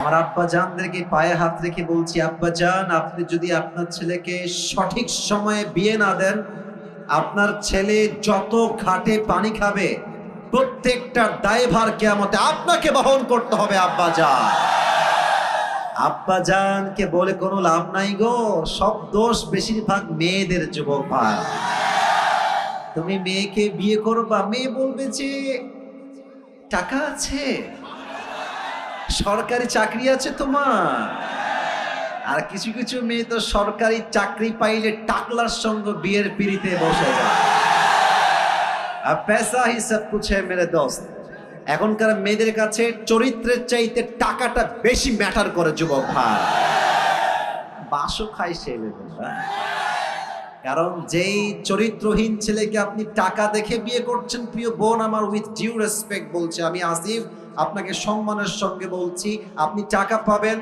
আমার আব্বা জানদেরকে পায়ে হাত রেখে বলছি, আব্বা জান, আপনি যদি আপনার ছেলেকে সঠিক সময়ে বিয়ে না দেন, আপনার ছেলে যত ঘাটে পানি খাবে, প্রত্যেকটা দায়ভার কেয়ামতে আপনাকে বহন করতে হবে, আব্বা জান। আব্বা জানকে বলে কোনো লাভ নাই গো, সব দোষ বেশিরভাগ মেয়েদের যুবক ভাই। তুমি মেয়েকে বিয়ে করবা, মেয়ে বলবে যে, টাকা আছে। সরকারি চাকরি আছে তোমার? আর কিছু কিছু মেয়ে তো সরকারি চাকরি পাইলে টাকলার সঙ্গে বিয়ের পিড়িতে বসে যায়। আর পেশা হিসাব কুছে মেরে দোস্ত। এখনকার মেয়েদের কাছে চরিত্রের চাইতে টাকাটা বেশি ম্যাটার করে যুবক ভাই। বাসও খাই সে লেভেলটা। কারণ যেই চরিত্রহীন ছেলেকে আপনি টাকা দেখে বিয়ে করছেন, প্রিয় বোন, আমার উইথ ডিউ রেসপেক্ট বলছে, আমি আসিফ আপনাকে সম্মানের সঙ্গে বলছি, আপনি টাকা পাবেন,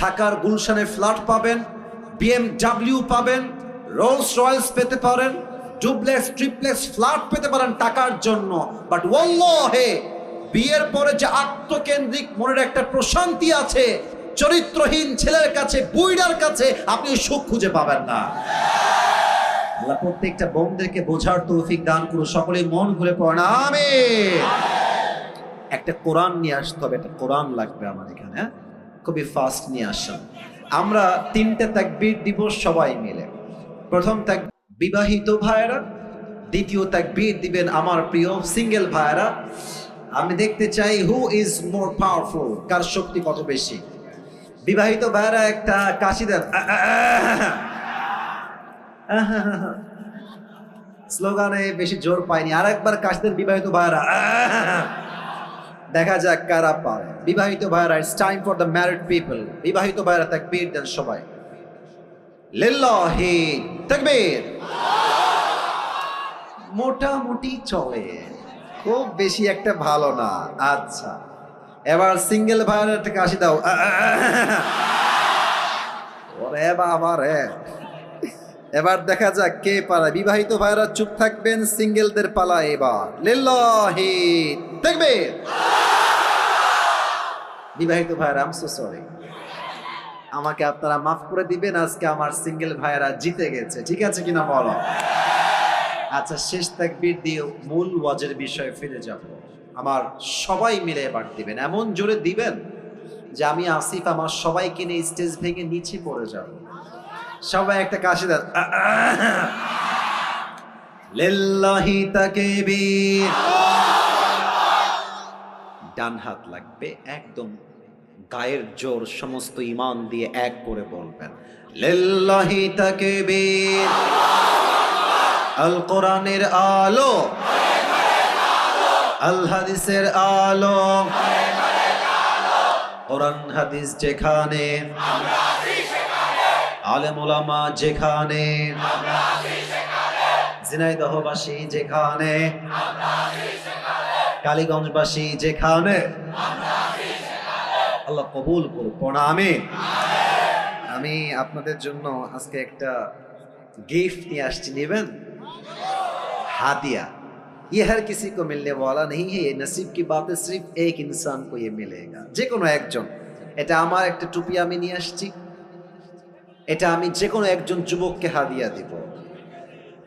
ঢাকার গুলশানে ফ্ল্যাট পাবেন বিএমডাব্লিউ পাবেন রোলস রয়েলস পেতে পারেন ডুপ্লেক্স ট্রিপ্লেক্স ফ্ল্যাট পেতে পারেন টাকার জন্য। বাট হে বিয়ের পরে যে আত্মকেন্দ্রিক মনের একটা প্রশান্তি আছে, চরিত্রহীন ছেলের কাছে, বুইডার কাছে, আপনি সুখ খুঁজে পাবেন না। আল্লাহ প্রত্যেকটা বোনদেরকে বোঝার তৌফিক দান করুন সকলে মন খুলে পড়েন, আমিন। একটা কোরআন নিয়ে আসতে হবে, একটা কোরআন লাগবে আমার এখানে হ্যাঁ? খুবই ফাস্ট নিয়ে আসেন। আমরা তিনটে তাকবীর দিব সবাই মিলে। প্রথম তাক বিবাহিত ভাইয়েরা, দ্বিতীয় তাকবীর দিবেন আমার প্রিয় সিঙ্গেল ভাইয়েরা। আমি দেখতে চাই who is more powerful car শক্তি কত বেশি? বিবাহিত ভাইয়েরা, একটা কাশি দেন। স্লোগানে বেশি জোর পাইনি। আর একবার কাশিদের বিবাহিত ভাইয়েরা। দেখা যাক কারা পারে। বিবাহিত ভাইয়েরা it's time for the married people বিবাহিত ভাইয়েরা, তাকবীর দেন সবাই। লিল্লাহি তাকবীর। মোটামুটি চলে। খুব বেশি একটা ভালো না। আচ্ছা। এবার সিঙ্গেল ভাইয়ের থেকে কাশি দাও। ওরে বাবা রে। এবার দেখা যাক কে পালা বিবাহিত ভাইরা চুপ থাকবেন সিঙ্গেলদের পালা এবার। লিল্লাহি দেখবে বিবাহিত ভাইরা আম সো সরি আমাকে আপনারা মাফ করে দিবেন, আজকে আমার সিঙ্গেল ভাইয়েরা জিতে গেছে। ঠিক আছে কিনা বলো? আচ্ছা শেষ তাকবির দিয়ে মূল ওয়াজের বিষয়ে ফিরে যাব। আমার সবাই মিলে এবার দিবেন। এমন জোরে দিবেন যে আমি আসিফ আমার সবাইকে নিয়ে স্টেজ ভেঙে নিচে পড়ে যাব। সবাই একটা কাশি দেন। লিল্লাহি তাকবীর। ডান হাত লাগবে, একদম গায়ের জোর সমস্ত ইমান দিয়ে এক করে বলবেন, লিল্লাহি আল কোরআনের আলো, আল হাদিসের আলো, কোরআন হাদিস যেখানে, আলেম ওলামা যেখানে, ঝিনাইদহবাসী যেখানে কালীগঞ্জবাসী যেখানে আল্লাহ কবুল করুন প্রণামে আমি আপনাদের জন্য আজকে একটা गिफ्ट নিয়ে আসছি নেবেন हादिया ये हर किसी को मिलने वाला नहीं है ये नसीब की बात है सिर्फ एक इंसान को ये मिलेगा যে কোনো একজন এটা আমার একটা টুপি আমি নিয়ে আসছি এটা আমি যে কোনো একজন যুবককে হাদিয়া দিব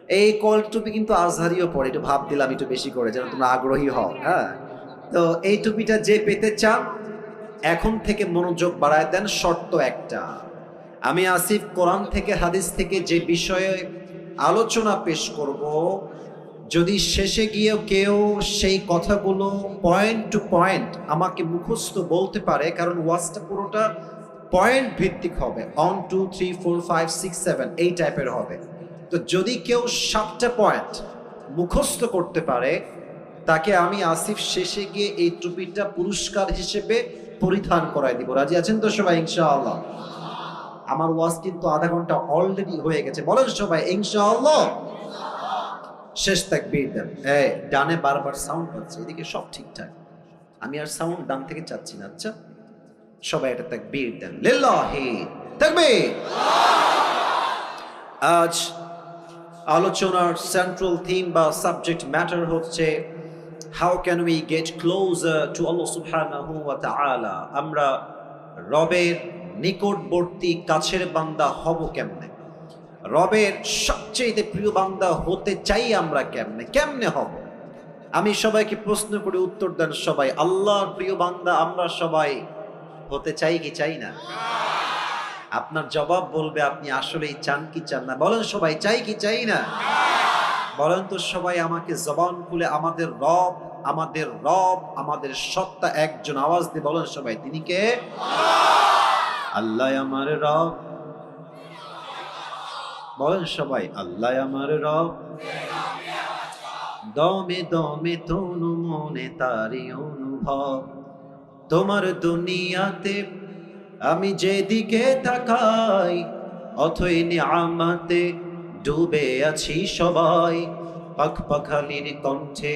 এই টুপি কিন্তু আজহারিও পড়ে একটু ভাব দিলাম একটু বেশি করে, যেন তোমরা আগ্রহী হও হ্যাঁ? তো এই টুপিটা যে পেতে চান, এখন থেকে মনোযোগ বাড়ায় দেন শর্ত একটা। আমি আসিফ কোরআন থেকে, হাদিস থেকে যে বিষয়ে আলোচনা পেশ করব, যদি শেষে গিয়ে কেউ সেই কথাগুলো পয়েন্ট টু পয়েন্ট আমাকে মুখস্থ বলতে পারে, কারণ ওয়াজটা পুরোটা পয়েন্ট ভিত্তিক হবে। One two three four five six seven এই টাইপের হবে। তো যদি কেউ সাতটা পয়েন্ট মুখস্থ করতে পারে, তাকে আমি আসিফ শেষে গিয়ে এই টুপিটা পুরস্কার হিসেবে পরিধান করাই দিব। রাজি আছেন তো সবাই, ইনশাআল্লাহ? আমার ওয়াজ কিন্তু আধা ঘণ্টা অলরেডি হয়ে গেছে। বলেন সবাই, ইনশাআল্লাহ? শেষ তাকবীর দেন। এই, ডানে বারবার সাউন্ড পাচ্ছে, এদিকে সব ঠিকঠাক। আমি আর সাউন্ড ডান থেকে চাচ্ছি না আচ্ছা? সবাই এটা তাকবীর দেন। লিল্লাহি তাকবীর! আজ আলোচনার সেন্ট্রাল থিম বা সাবজেক্ট ম্যাটার হচ্ছে how can we get closer to আল্লাহ সুবহানাহু আমরা রবের নিকটবর্তী কাছের বান্দা হব কেমনে? রবের সবচেয়ে প্রিয় বান্দা হতে চাই আমরা কেমনে? কেমনে হব? আমি সবাইকে প্রশ্ন করে উত্তর দেন সবাই, আল্লাহর প্রিয় বান্দা আমরা সবাই হতে চাই কি চাই না? আপনার জবাব বলবে, আপনি আসলেই চান কি চান না? বলেন সবাই, চাই কি চাই না? বলেন তো সবাই, আমাকে জবান খুলে আমাদের রব আমাদের রব, আমাদের সত্তা একজন আওয়াজ দিয়ে বলেন সবাই, তিনি কে? আল্লাহ আমার রব। বলেন সবাই, আল্লাহ আমার রব। দমে দমে তনু মনে তারি অনুভব। তোমার দুনিয়াতে আমি যেদিকে তাকাই, অথই নিয়ামাতে ডুবে আছি সবাই। পাখ পাখালির কণ্ঠে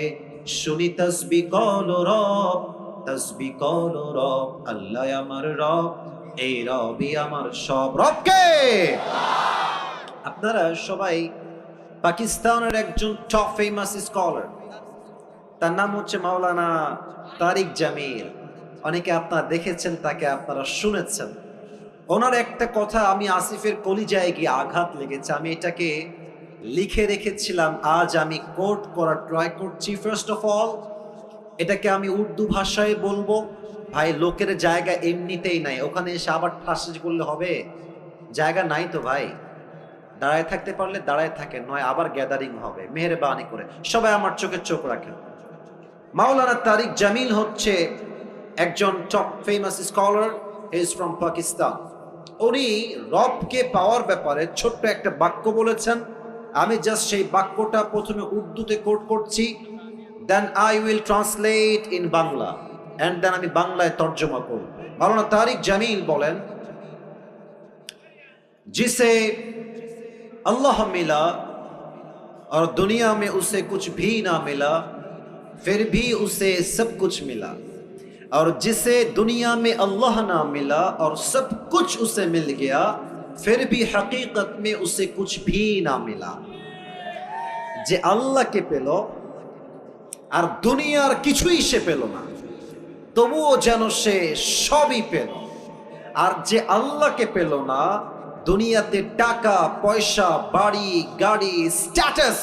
শুনি তসবি কল রব, তসবি কল রব, আল্লাহ আমার রব, এই রবি আমার সব। রবকে আপনারা সবাই পাকিস্তানের একজন টপ ফেমাস স্কলার তার নাম হচ্ছে মাওলানা তারিক জামিল। অনেকে আপনারা দেখেছেন, তাকে আপনারা শুনেছেন। ওনার একটা কথা, আমি আসিফের কলিজায় গিয়ে আঘাত লেগেছে। আমি এটাকে লিখে রেখেছিলাম, আজ আমি কোট করার ট্রাই করছি। ফার্স্ট অফ অল এটাকে আমি উর্দু ভাষায় বলব। ভাই, লোকের জায়গা এমনিতেই নাই। ওখানে এসে আবার ঠাসেজ করলে হবে? জায়গা নাই তো ভাই। দাঁড়ায় থাকতে পারলে দাঁড়ায় থাকে, নয় আবার গ্যাদারিং হবে। মেহরবানি করে। সবাই আমার চোখের চোখ রাখেন। মাওলানা তারিক জামিল হচ্ছে একজন top famous scholar is from Pakistan উনি রবকে পাওয়ার ব্যাপারে ছোট্ট একটা বাক্য বলেছেন আমি জাস্ট সেই বাক্যটা প্রথমে উর্দুতে কোট করছি then I will translate in Bangla and then আমি বাংলায় তর্জমা করব মাওলানা তারিক জামিল বলেন जिसे अल्लाह मिला और दुनिया में उसे कुछ भी ना मिला फिर भी उसे सब कुछ मिला और जिसे दुनिया में अल्लाह ना मिला और सब कुछ उसे मिल गया फिर भी हकीकत में उसे कुछ भी ना मिला যে আল্লাহকে পেল আর দুনিয়ার কিছুই সে পেল না তবুও যেন সে সবই পেল আর যে আল্লাহকে পেল না দুনিয়াতে টাকা পয়সা বাড়ি গাড়ি স্ট্যাটাস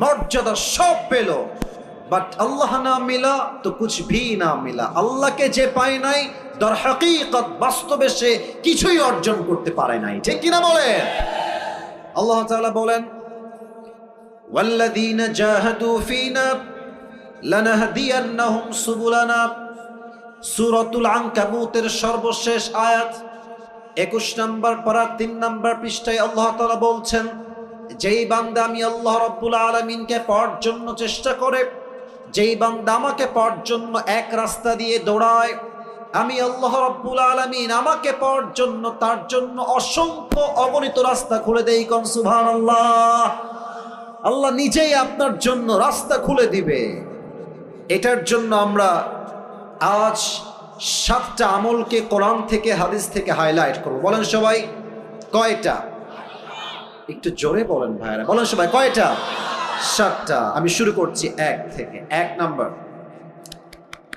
মর্যাদা সব পেল বাট আল্লাহ না মিলা তো কুছ ভি না মিলা আল্লাহকে যে পায় নাই দর হাকিকত বাস্তবে সে কিছুই অর্জন করতে পারে নাই ঠিক কিনা বলেন আল্লাহ তাআলা বলেন والذين جاهدوا فينا لنهدينهم سبلنا সূরাতুল আনকাবুতের সর্বশেষ আয়াত একুশ নম্বর পারা তিন নম্বর পৃষ্ঠায় আল্লাহ তালা বলছেন যেই বান্দা আমি আল্লাহ রব্বুল আলমিনকে পাওয়ার জন্য চেষ্টা করে যেই বান্দা আমাকে পাওয়ার জন্য এক রাস্তা দিয়ে দৌড়ায়, আমি আল্লাহ রব্বুল আলমিন আমাকে পাওয়ার জন্য, তার জন্য অসংখ্য অগণিত রাস্তা খুলে দেই কন সুভান আল্লাহ আল্লাহ নিজেই আপনার জন্য রাস্তা খুলে দিবে। এটার জন্য আমরা আজ সাতটা আমলকে কোরআন থেকে, হাদিস থেকে হাইলাইট করব। বলেন সবাই, কয়টা? একটু জোরে বলেন ভাইরা বলেন সবাই, কয়টা? সাতটা আমি শুরু করছি এক থেকে এক নাম্বার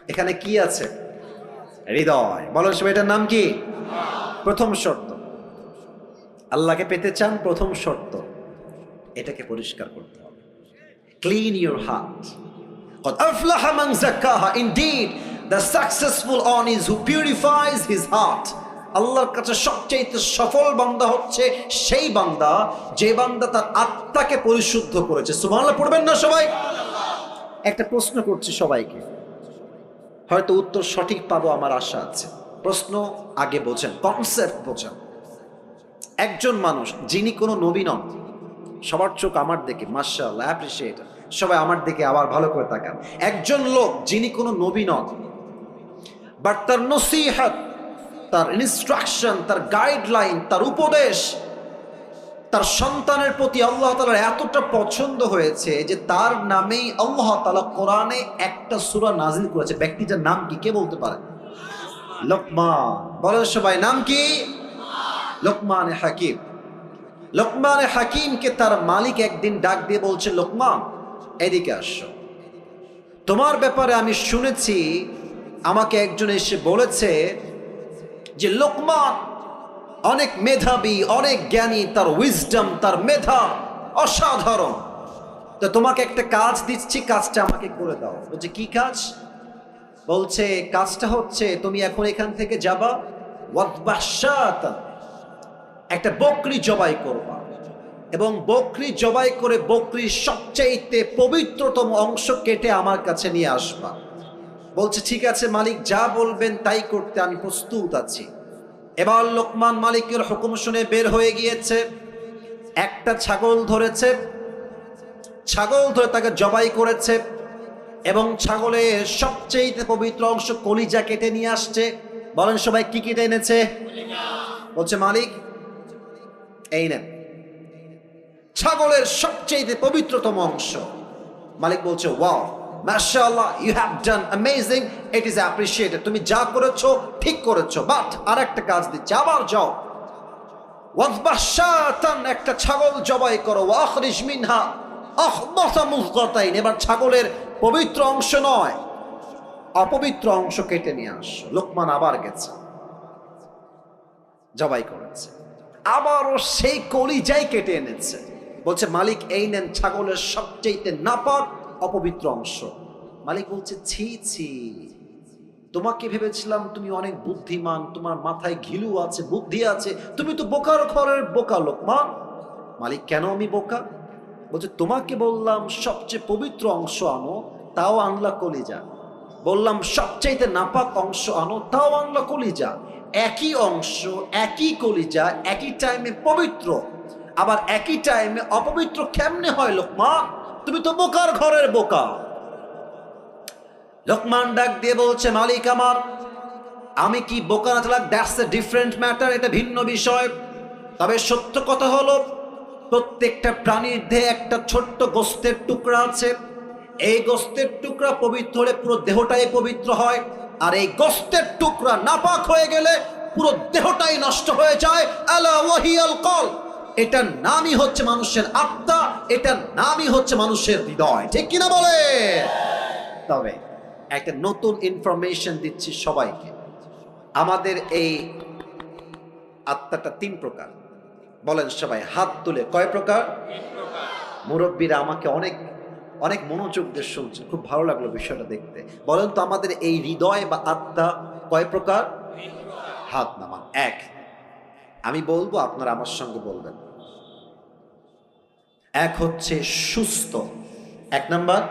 এখানে কি আছে হৃদয় বলেন সবাই এটার নাম কি প্রথম শর্ত আল্লাহকে পেতে চান প্রথম শর্ত এটাকে পরিষ্কার করতে হবে clean your heart قد أفلح من زكاها indeed the successful one is who purifies his heart আল্লাহর কাছে সবচেয়ে সফল বান্দা হচ্ছে সেই বান্দা, যে বান্দা তার আত্মাকে পরিশুদ্ধ করেছে। সুবহানাল্লাহ, পড়বেন না সবাই? একটা প্রশ্ন করছি সবাইকে। হয়তো উত্তর সঠিক পাবো, আমার আশা আছে। প্রশ্ন আগে বোঝেন কনসেপ্ট বোঝেন। একজন মানুষ, যিনি কোনো নবী নন, সবার চোখ আমার দিকে মার্শাল অ্যাপ্রিসিয়েট সবাই আমার দিকে আবার ভালো করে তাকান। একজন লোক, যিনি কোনো নবী নন বাট তার নসিহাত তার ইনস্ট্রাকশন তার গাইডলাইন তার উপদেশ, তার সন্তানের প্রতি আল্লাহ তালার এতটা পছন্দ হয়েছে যে তার নামেই আল্লাহ তালা কোরআনে একটা সুরা নাজিল করেছে। ব্যক্তিটার নাম কি? কে বলতে পারে? লোকমান। বলেন সবাই, নাম কি? লোকমান হাকিম। লোকমান হাকিমকে তার মালিক একদিন ডাক দিয়ে বলছে, লোকমান, এদিকে আসো। তোমার ব্যাপারে আমি শুনেছি, আমাকে একজন এসে বলেছে যে লোকমান অনেক মেধাবী, অনেক জ্ঞানী, তার উইজডম তার মেধা অসাধারণ। তো তোমাকে একটা কাজ দিচ্ছি, কাজটা আমাকে করে দাও। বলছে, কি কাজ? বলছে, কাজটা হচ্ছে, তুমি এখন এখান থেকে যাবা একটা বকরি জবাই করবা। এবং বকরি জবাই করে বকরির সবচাইতে পবিত্রতম অংশ কেটে আমার কাছে নিয়ে আসবা। বলছে, ঠিক আছে, মালিক, যা বলবেন তাই করতে আমি প্রস্তুত আছি। এবার লোকমান মালিকের হুকুম শুনে বের হয়ে গিয়েছে, একটা ছাগল ধরেছে, ছাগল ধরে তাকে জবাই করেছে, এবং ছাগলের সবচেয়ে পবিত্র অংশ কলিজা কেটে নিয়ে আসছে। বলেন সবাই, কি কেটে এনেছে? বলছে, মালিক, এই নেন। ছাগলের সবচেয়ে পবিত্রতম অংশ। মালিক বলছে, ওয়াও। মাশাআল্লাহ you have done amazing it is appreciated তুমি যা করেছ, ঠিক করেছ। বাট আর একটা কাজ দিচ্ছে, আবার যাও। একটা ছাগল জবাই করো। মিনহা এবার ছাগলের পবিত্র অংশ নয়, অপবিত্র অংশ কেটে নিয়ে আসো। লোকমান আবার গেছে। জবাই করেছে। আবারও সেই কলিজাই কেটে এনেছে। বলছে, মালিক, এই নেন ছাগলের সবচেয়ে নাপাক অপবিত্র অংশ। মালিক বলছে, ছি ছি, তোমাকে ভেবেছিলাম তুমি অনেক বুদ্ধিমান, তোমার মাথায় ঘিলু আছে, বুদ্ধি আছে, তুমি তো বোকার ঘরের বোকা লোকমান মালিক, কেন আমি বোকা? বলছে, তোমাকে বললাম, সবচেয়ে পবিত্র অংশ আনো, তাও আনলা কলিজা। বললাম, সবচাইতে নাপাক অংশ আনো, তাও আনলা কলিজা। একই অংশ, একই কলিজা, একই টাইমে পবিত্র। আবার একই টাইমে অপবিত্র কেমনে হয় লোকমান তুমি তো বোকার ঘরের বোকা। লোকমান ডাক দিয়ে বলছে, মালিক আমার, আমি কি বোকা না? চালাক দ্যাটস এ ডিফারেন্ট ম্যাটার এটা ভিন্ন বিষয়। তবে সত্য কথা হলো, প্রত্যেকটা প্রাণীর দেহে একটা ছোট্ট গোস্তের টুকরা আছে। এই গোস্তের টুকরা পবিত্র হলে পুরো দেহটাই পবিত্র হয়। আর এই গোস্তের টুকরা নাপাক হয়ে গেলে পুরো দেহটাই নষ্ট হয়ে যায়। আলা ওয়াহিয়াল কল এটার নামই হচ্ছে মানুষের আত্মা, এটার নামই হচ্ছে মানুষের হৃদয়। ঠিক কিনা বলে? তবে একটা নতুন ইনফরমেশন দিচ্ছি সবাইকে। আমাদের এই আত্মাটা তিন প্রকার। বলেন সবাই, হাত তুলে কয় প্রকার? মুরব্বীরা আমাকে অনেক অনেক মনোযোগ দিয়ে শুনছে। খুব ভালো লাগল বিষয়টা দেখতে। বলেন তো আমাদের এই হৃদয় বা আত্মা কয় প্রকার? হাত নামান এক। আমি বলব, আপনারা আমার সঙ্গে বলবেন। এক হচ্ছে সুস্থ। এক নাম্বার?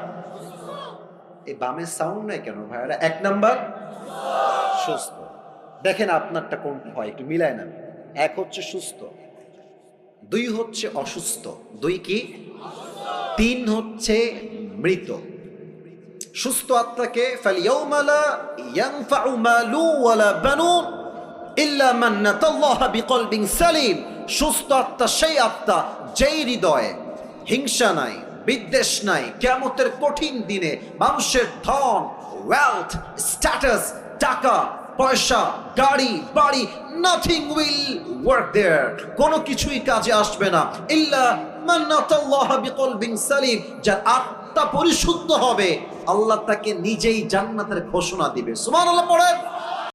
এই বামের সাউন্ড নাই কেন ভাইয়ারা? এক নাম্বার? সুস্থ। দেখেন আপনারটা কোনটা হয়, একটু মিলায় না এক হচ্ছে সুস্থ, দুই হচ্ছে অসুস্থ, দুই কি? তিন হচ্ছে মৃত। সুস্থ আত্মাকে সুস্থ আত্মা সেই আত্মা, যেই হৃদয়ে হিংসা নাই, বিদ্বেষ নাই কেমতের কঠিন দিনে মানুষের ধন ওয়েলথ স্ট্যাটাস টাকা, পয়সা, গাড়ি, বাড়ি নাথিং উইল ওয়ার্ক দেয়ার কোনো কিছুই কাজে আসবে না। ইল্লা মান্নাতাল্লাহ বিকলবিন সালিম, যার আত্মা পরিশুদ্ধ হবে, আল্লাহ তাকে নিজেই জান্নাতের ঘোষণা দিবে। সুবহানাল্লাহ, পড়েন।